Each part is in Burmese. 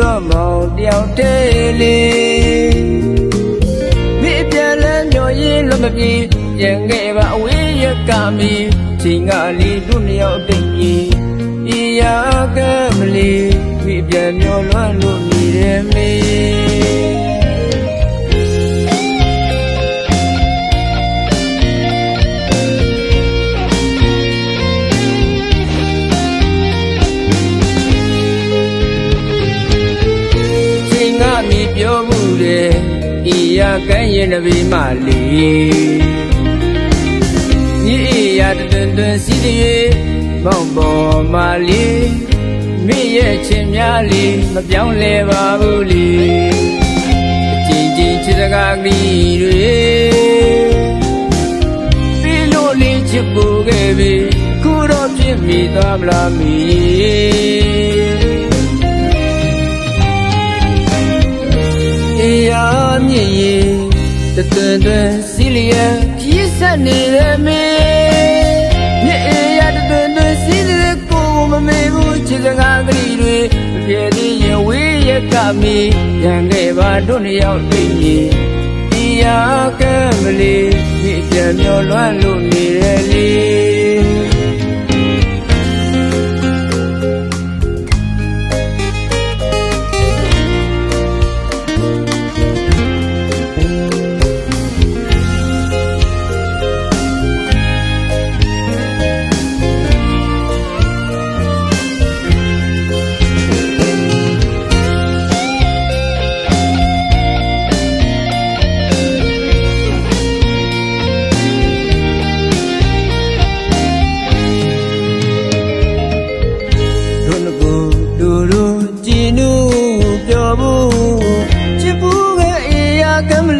ယောက်တည်းလေးမိပြန်လဲမျောရင်းလွတ်မပြေပြန်ခဲ့ပါအဝေးရကမီချိန်ကလေးတို့နှစ်ယောက်တိတ်ကြီးဤရာကမလီမိပြန်မျောလွမ်းလို့နေတယ် မေချိန်ကမိပြောမှုတယ်ဤရာကဲရင်တပိမလေးညီရာတွင်တွင်စီး দিয়ে မောင်ပေါ်မာလေးမိရဲ့ချင်းများလေးမပြောင်းလဲပါဘူးလေအချင်းချင်းချစ်စကားကလေးတွေပြီးလို့လေးချစ်ပူခဲ့ပြီခုတော့ပြစ်မိသွားမလားမီ မြင့်ရင်တတွင်တွင်စီလျက်ပြည့်စက်နေတယ်မေမြင့်အေးရတတွင်တွင်စီလျက်ကိုမမေဘူးချစ်စကားကလေးတွေမပြေသေးရင်ဝေးရကမီရန်ခဲ့ပါတို့နှစ်ယောက်သိရင်အေးရကဲမလေးမြင့်ပြန်မျောလွမ်းလို့နေတယ်လေ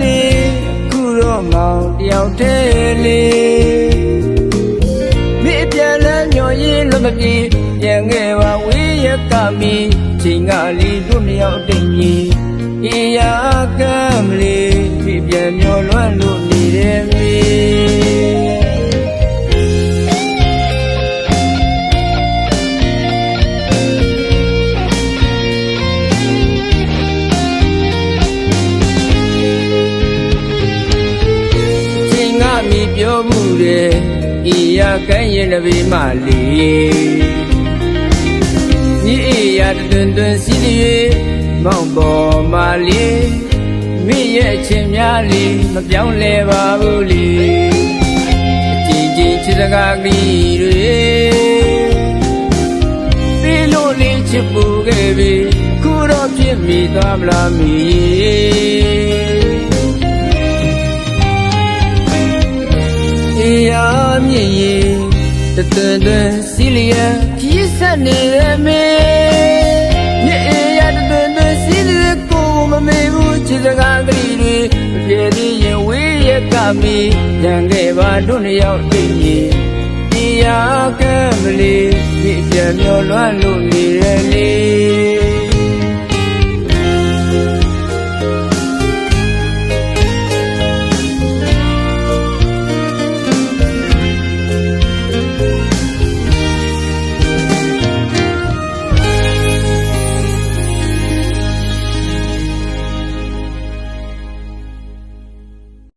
လေးခုတော့မောင်တယောက်တည်းလေးမိပြန်လဲညော်ရင်လွတ်မပြေပြန်ခဲ့ပါဝေးရကမီချိန်ကလေးတို့နှစ်ယောက်တိတ်ကြီး မိပြောမှုတယ်ဤရာကဲရင်တပိမလေးညီဤရာတွင်တွင်စီး দিয়ে မောင်ပေါ်မာလေးမိရဲ့အချင်းများလေးမပြောင်းလဲပါဘူးလေအကြည်ကြည်ချစ်စကားကလေးတွေပြီးလို့လေးချစ်ပူခဲ့ပြီခုတော့ပြစ်မိသွားမလားမီ အေးရမြင့်ရင်တတွင်တွင်စီလျက်ပြည့်စက်နေတယ်မေမြင့်အေးရတတွင်တွင်စီလျက်ကိုမမေဘူးချစ်စကားကလေးတွေမပြေသေးရင်ဝေးရကမီရန်ခဲ့ပါတို့နှစ်ယောက်သိရင်အေးရကဲမလေးပြည့်ပြန်မျောလွမ်းလို့နေရလေ